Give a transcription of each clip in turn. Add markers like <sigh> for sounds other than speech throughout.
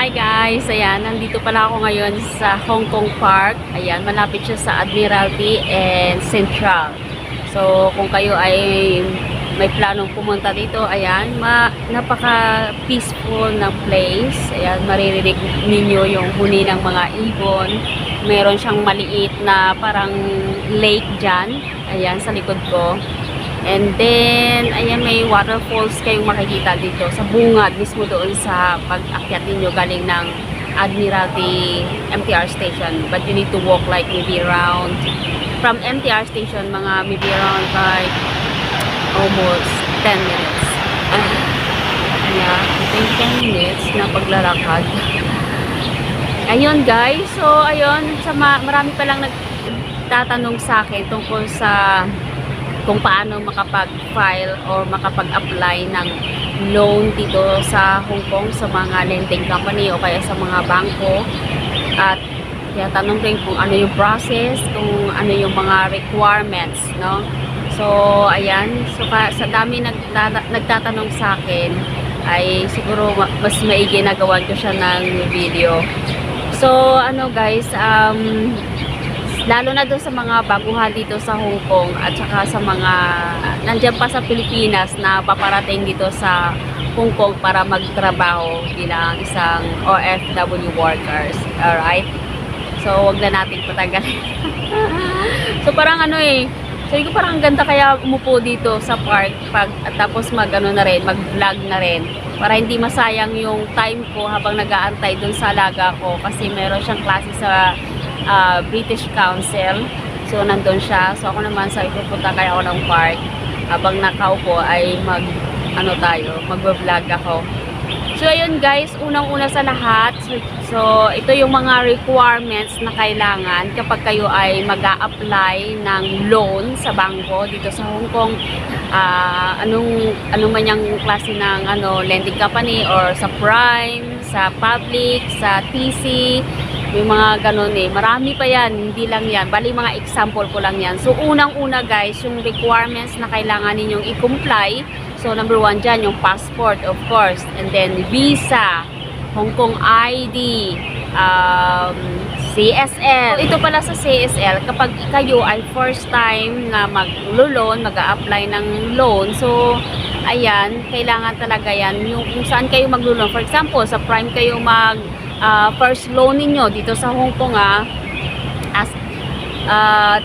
Hi guys! Ayan, nandito pala ako ngayon sa Hong Kong Park. Ayan, malapit siya sa Admiralty and Central. So, kung kayo ay may planong pumunta dito, ayan, ma napaka-peaceful na place. Ayan, maririnig ninyo yung huni ng mga ibon. Meron siyang maliit na parang lake dyan. Ayan, sa likod ko. And then, ayan, may waterfalls kayong makikita dito sa bungad mismo doon sa pag-akyat ninyo galing ng Admiralty MTR station. But you need to walk like maybe around from MTR station, mga maybe around like almost 10 minutes. <laughs> Yeah, I think 10 minutes na paglalakad. <laughs> Ayun guys, so ayun, sa ma- marami pa lang nagtatanong sa akin tungkol sa kung paano makapag-file or makapag-apply ng loan dito sa Hong Kong sa mga lending company o kaya sa mga bangko at tinatanong rin kung ano yung process, kung ano yung mga requirements, no? So, ayan. So, ka, sa dami nagtata- nagtatanong sa akin, ay siguro ma- mas maigi nagawan ko siya ng video. So, ano guys, um, lalo na doon sa mga baguhan dito sa Hong Kong at saka sa mga nandiyan pa sa Pilipinas na paparating dito sa Hong Kong para magtrabaho bilang isang OFW workers. Alright? So, wag na natin patagalin. <laughs> so, parang ano eh, sabi ko parang ang ganda kaya umupo dito sa park pag, at tapos mag ano na rin, mag-vlog na rin para hindi masayang yung time ko habang nag-aantay dun sa alaga ko kasi meron siyang klase sa ah, British Council. So, nandun siya. So, ako naman sa ipupunta kaya ako ng park. Habang nakaupo ay mag, ano tayo, mag-vlog ako. So, ayun guys, unang-una sa lahat. So, so, ito yung mga requirements na kailangan kapag kayo ay mag apply ng loan sa bangko dito sa Hong Kong. Ah, anong, anong man yung klase ng ano, lending company or sa prime, sa public, sa TC, may mga ganun eh. Marami pa yan, hindi lang yan. Bali mga example ko lang yan. So unang-una guys, yung requirements na kailangan ninyong i-comply. So number one dyan, yung passport of course. And then visa, Hong Kong ID, um, CSL. Ito pala sa CSL, kapag kayo ay first time na mag-loan, mag-a-apply ng loan, so ayan, kailangan talaga yan. Yung kung saan kayo mag-loan. For example, sa Prime kayo mag ah, first loan ninyo dito sa Hong Kong ah, as ah,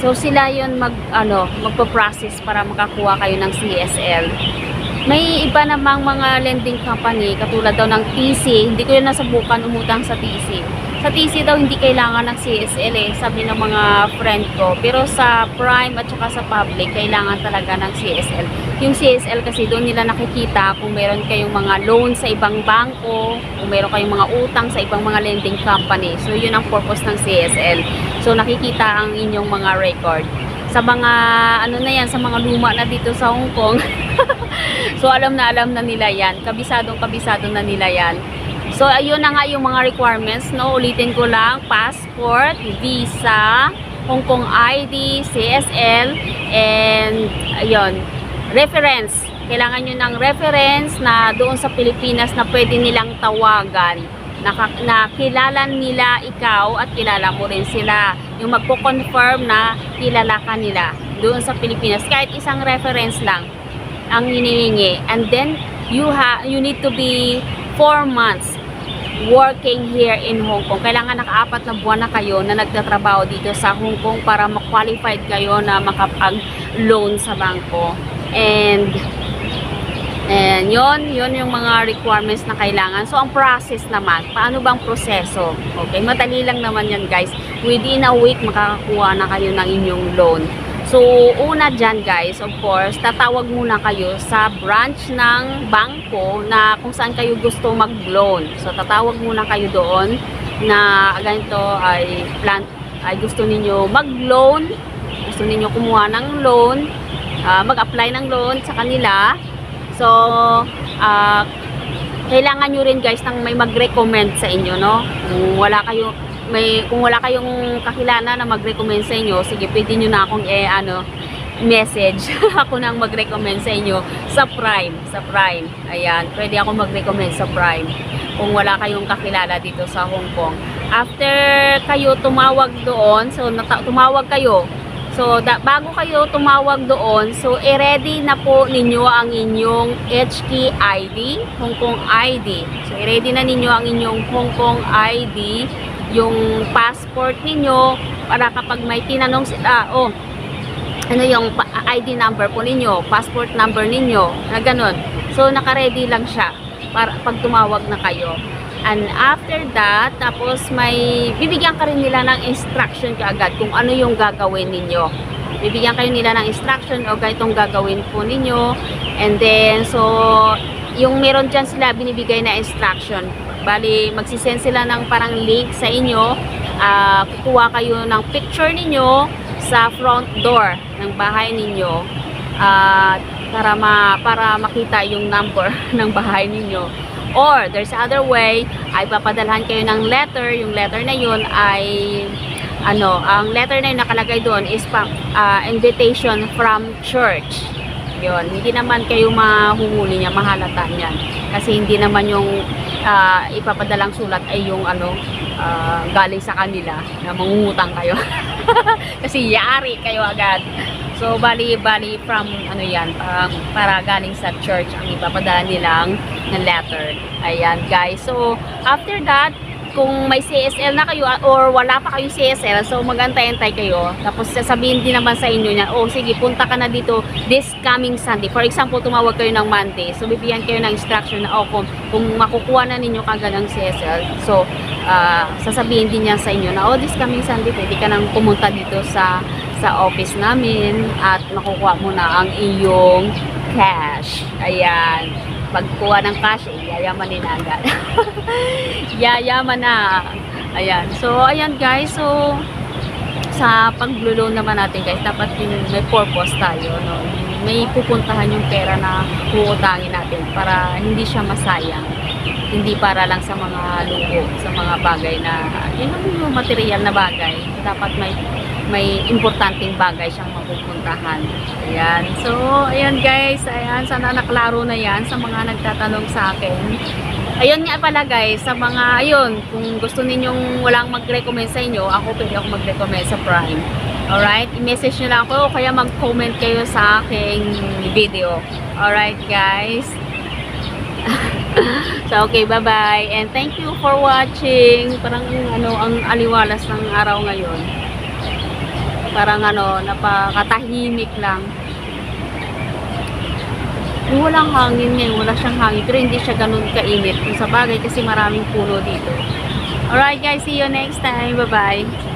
so sila yon mag ano magpo-process para makakuha kayo ng CSL may iba namang mga lending company katulad daw ng TC hindi ko yun nasubukan umutang sa TC sa TC daw hindi kailangan ng CSL eh sabi ng mga friend ko. Pero sa prime at saka sa public kailangan talaga ng CSL yung CSL kasi doon nila nakikita kung meron kayong mga loan sa ibang bangko kung meron kayong mga utang sa ibang mga lending company. So yun ang purpose ng CSL so nakikita ang inyong mga record sa mga ano na yan sa mga luma na dito sa Hong Kong <laughs> so alam na alam na nila yan kabisadong kabisado na nila yan So, ayun na nga yung mga requirements, no? Ulitin ko lang, passport, visa, Hong Kong ID, CSL, and, ayun, reference. Kailangan nyo ng reference na doon sa Pilipinas na pwede nilang tawagan. Na, na nila ikaw at kilala mo rin sila. Yung magpo-confirm na kilala ka nila doon sa Pilipinas. Kahit isang reference lang ang hinihingi. And then, you, ha you need to be 4 months working here in Hong Kong. Kailangan naka-apat na buwan na kayo na nagtatrabaho dito sa Hong Kong para ma-qualified kayo na makapag-loan sa bangko. And And yon, yon yung mga requirements na kailangan. So, ang process naman, paano bang proseso? Okay, madali lang naman yan guys. Within a week, makakakuha na kayo ng inyong loan. So, una dyan guys, of course, tatawag muna kayo sa branch ng bangko na kung saan kayo gusto mag-loan. So, tatawag muna kayo doon na ganito ay plan ay gusto ninyo mag-loan, gusto ninyo kumuha ng loan, ah, mag-apply ng loan sa kanila. So, ah, kailangan nyo rin guys nang may mag-recommend sa inyo, no? Kung wala kayo may kung wala kayong kakilala na mag-recommend sa inyo, sige, pwede nyo na akong eh ano message. <laughs> ako nang mag-recommend sa inyo sa Prime. Sa Prime. Ayan. Pwede ako mag-recommend sa Prime. Kung wala kayong kakilala dito sa Hong Kong. After kayo tumawag doon, so tumawag kayo. So, da- bago kayo tumawag doon, so i-ready na po ninyo ang inyong HK ID, Hong Kong ID. So, i-ready na ninyo ang inyong Hong Kong ID, yung passport ninyo, para kapag may tinanong sila, oh, ano yung ID number po ninyo, passport number ninyo, na ganun. So, naka-ready lang siya para pag tumawag na kayo. And after that, tapos may bibigyan ka rin nila ng instruction kaagad kung ano yung gagawin ninyo. Bibigyan kayo nila ng instruction o ganitong gagawin po ninyo. And then, so, yung meron dyan sila binibigay na instruction. Bali, magsisend sila ng parang link sa inyo. Ah, kukuha kayo ng picture ninyo sa front door ng bahay ninyo. Ah, para ma para makita yung number <laughs> ng bahay ninyo. Or, there's other way, ay papadalhan kayo ng letter. Yung letter na yun ay, ano, ang letter na yun nakalagay doon is pa, ah, invitation from church. Yun, hindi naman kayo mahuhuli niya, mahalata niyan. Kasi hindi naman yung ah, ipapadalang sulat ay yung ano, ah, galing sa kanila na mangungutang kayo. <laughs> Kasi yari kayo agad. So, bali, bali from, ano yan, parang, para galing sa church ang ipapadala nilang na letter. Ayan, guys. So, after that, kung may CSL na kayo or wala pa kayong CSL, so magantay-antay kayo. Tapos sasabihin din naman sa inyo niya, oh sige, punta ka na dito this coming Sunday. For example, tumawag kayo ng Monday. So bibigyan kayo ng instruction na, oh, kung, kung makukuha na ninyo kagad ang CSL, so ah, sasabihin din niya sa inyo na, oh, this coming Sunday, pwede ka nang pumunta dito sa sa office namin at makukuha mo na ang iyong cash. Ayan. Pagkuha ng cash, eh, yayamanin na agad. <laughs> yayaman na. Ayan. So, ayan guys. So, sa paglulo naman natin guys, dapat din may purpose tayo. No? May pupuntahan yung pera na uutangin natin para hindi siya masayang. Hindi para lang sa mga lugo, sa mga bagay na, yun ang yung material na bagay. Dapat may may importanteng bagay siyang mapupuntahan. Ayan. So, ayan guys. Ayan. Sana naklaro na yan sa mga nagtatanong sa akin. Ayun nga pala guys, sa mga, ayun, kung gusto ninyong walang mag-recommend sa inyo, ako pwede ako mag-recommend sa Prime. Alright? I-message nyo lang ako o kaya mag-comment kayo sa aking video. Alright guys? <laughs> so, okay, bye-bye. And thank you for watching. Parang, ano, ang aliwalas ng araw ngayon. Parang, ano, napakatahimik lang. Yung walang hangin ngayon, wala siyang hangin, pero hindi siya ganun kainit. Kung sa bagay, kasi maraming puno dito. Alright guys, see you next time. Bye-bye.